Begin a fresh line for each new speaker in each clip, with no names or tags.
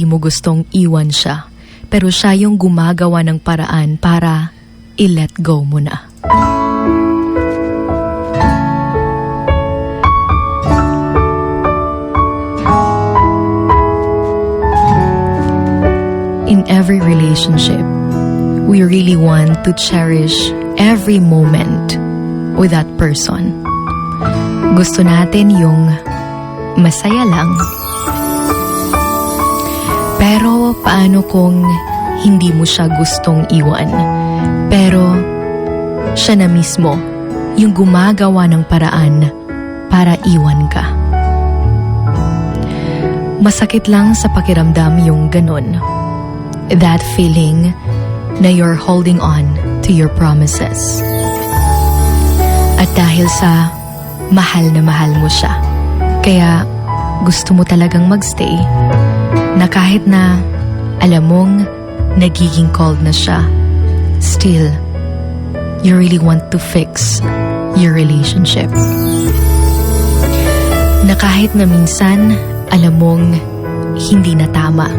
hindi mo gustong iwan siya. Pero siya yung gumagawa ng paraan para i-let go mo na. In every relationship, we really want to cherish every moment with that person. Gusto natin yung masaya lang. Pero paano kung hindi mo siya gustong iwan? Pero siya na mismo yung gumagawa ng paraan para iwan ka. Masakit lang sa pakiramdam yung ganun. That feeling na you're holding on to your promises. At dahil sa mahal na mahal mo siya, kaya gusto mo talagang magstay, na kahit na alam mong nagiging cold na siya, still, you really want to fix your relationship. Na kahit na minsan, alam mong hindi na tama,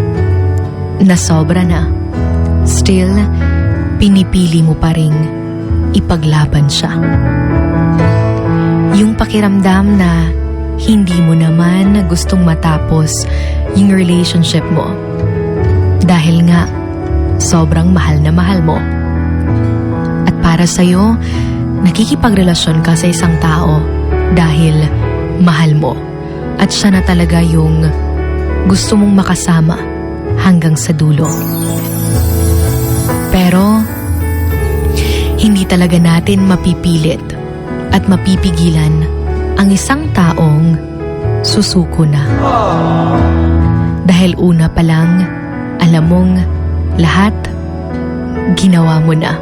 na sobra na, still, pinipili mo pa ring ipaglaban siya. Yung pakiramdam na hindi mo naman gustong matapos yung relationship mo dahil nga sobrang mahal na mahal mo. At para sa'yo, nakikipagrelasyon ka sa isang tao dahil mahal mo at siya na talaga yung gusto mong makasama hanggang sa dulo. Pero, hindi talaga natin mapipilit at mapipigilan ang isang taong susuko na. Dahil una pa lang, alam mong lahat ginawa mo na.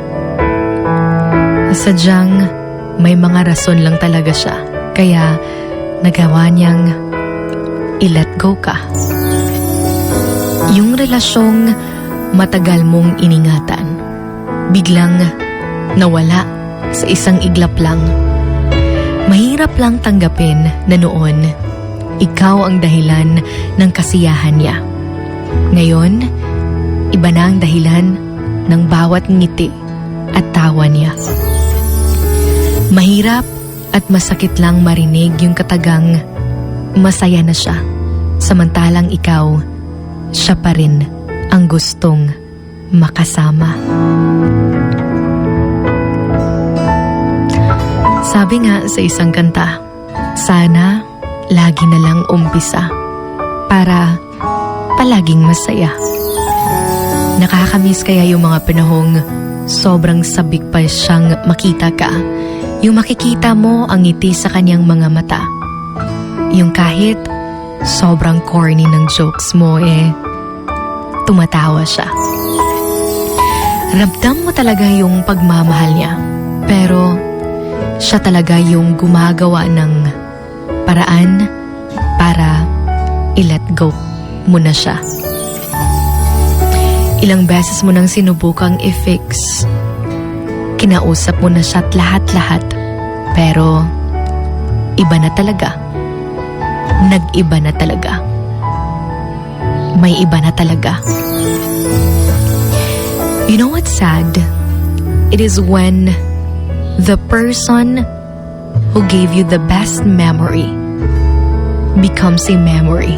Sadyang may mga rason lang talaga siya, kaya nagawa niyang i-let go ka. Yung relasyong matagal mong iningatan, biglang nawala sa isang iglap lang. Mahirap lang tanggapin na noon, ikaw ang dahilan ng kasiyahan niya. Ngayon, iba na ang dahilan ng bawat ngiti at tawa niya. Mahirap at masakit lang marinig yung katagang masaya na siya. Samantalang ikaw, siya pa rin ang gustong makasama. Sabi nga sa isang kanta, sana lagi na lang umpisa para palaging masaya. Nakakamiss kaya yung mga panahong sobrang sabik pa siyang makita ka. Yung makikita mo ang ngiti sa kanyang mga mata. Yung kahit sobrang corny ng jokes mo eh, tumatawa siya. Ramdam mo talaga yung pagmamahal niya. Pero siya talaga yung gumagawa ng paraan para i-let go mo na siya. Ilang beses mo nang sinubukang i-fix. Kinausap mo na siya at lahat-lahat. Pero iba na talaga. Nag-iba na talaga. May iba na talaga. You know what's sad? It is when the person who gave you the best memory becomes a memory.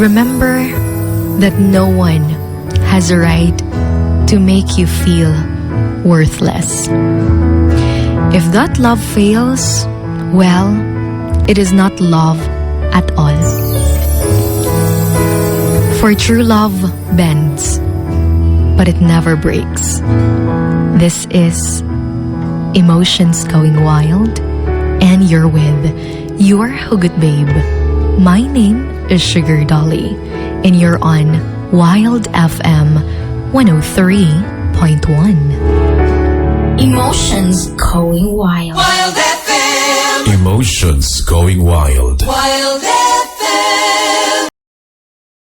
Remember that no one has a right to make you feel worthless. If that love fails, well, it is not love at all. For true love bends, but it never breaks. This is Emotions Going Wild, and you're with your Hugot Babe. My name is Sugar Dolly, and you're on Wild FM 103.1.
Emotions going wild.
Wild FM.
Emotions going wild.
Wild